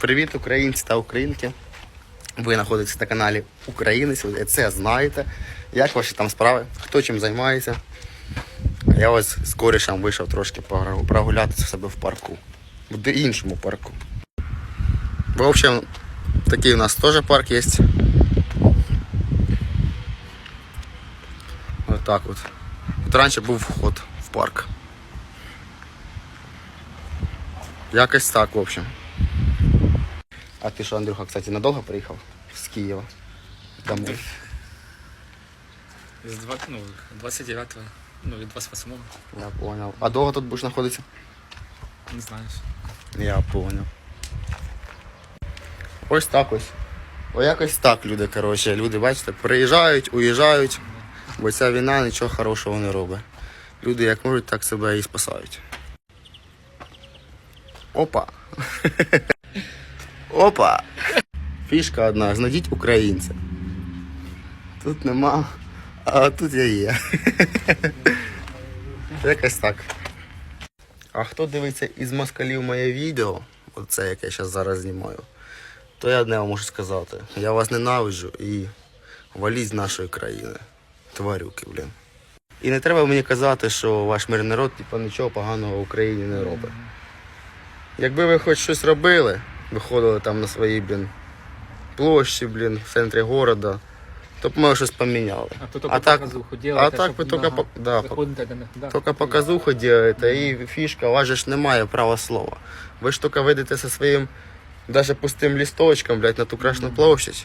Привіт, українці та українки. Ви знаходитесь на каналі Українець, ви це знаєте. Як ваші там справи? Хто чим займається? Я ось з корішем вийшов трошки прогулятися в себе в парку. В іншому парку. В общем, такий у нас теж парк є. Ось так от. От раніше був вход в парк. Якось так, в общем. А ти що, Андрюха, кстати, надовго приїхав з Києва? Домой. З два, ну, 29 ну і 28 Я понял. А довго тут будеш знаходитися? не знаю. Я понял. Ось так ось. О, якось так люди, коротше. Люди, бачите, приїжджають, уїжджають, бо ця війна нічого хорошого не робить. Люди як можуть, так себе і спасають. Опа. Опа. Фішка одна, знайдіть українця. Тут нема, а тут я є. Якось так. А хто дивиться із москалів моє відео, оце яке я зараз зараз знімаю, то я одне вам можу сказати. Я вас ненавиджу і валіть з нашої країни. Тварюки, блін. І не треба мені казати, що ваш мирний народ типу, нічого поганого в Україні не робить. Якби ви хоч щось робили, виходили там на свої, блін, площі, блін, в центрі города, то б ми щось поміняли. А то А только так- показуху а делаете, так щоб ви тільки много по- да, по- да, да. Тільки показуху делаєте і фішка, у вас же ж немає права слова. Ви ж тільки вийдете зі своїм даже пустим листочком, блядь, на ту красну площадь.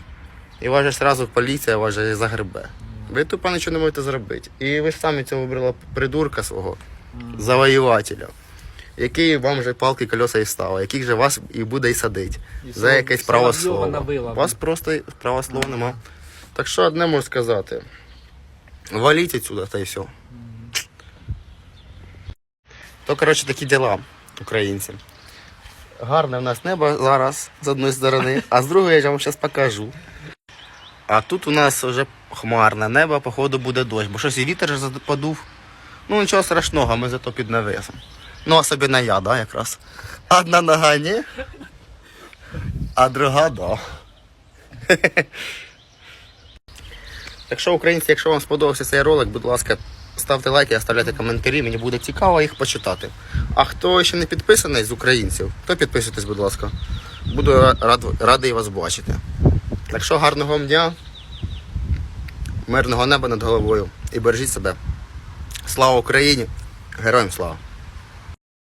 І вас же сразу поліція вас же загребе. Ви тупо нічого не можете зробити. І ви ж самі цього вибрали придурка свого, завоювателя, який вам же палки колеса і став, який же вас і буде і садить. І За якесь право навила, У вас просто права слова нема. Так що одне можу сказати. Валіть отсюда, та й все. То, коротше, такі діла, українці. Гарне в нас небо зараз з одної сторони, а з другої я вам зараз покажу. А тут у нас вже хмарне небо, походу буде дощ, бо щось і вітер подув. Ну нічого страшного, ми зато під навесом. Ну, особливо я, да, якраз. Одна нога ні, а друга да. Так що, українці, якщо вам сподобався цей ролик, будь ласка, ставте лайки, оставляйте коментарі, мені буде цікаво їх почитати. А хто ще не підписаний з українців, то підписуйтесь, будь ласка. Буду рад, радий вас бачити. Так що гарного вам дня, мирного неба над головою і бережіть себе. Слава Україні! Героям слава!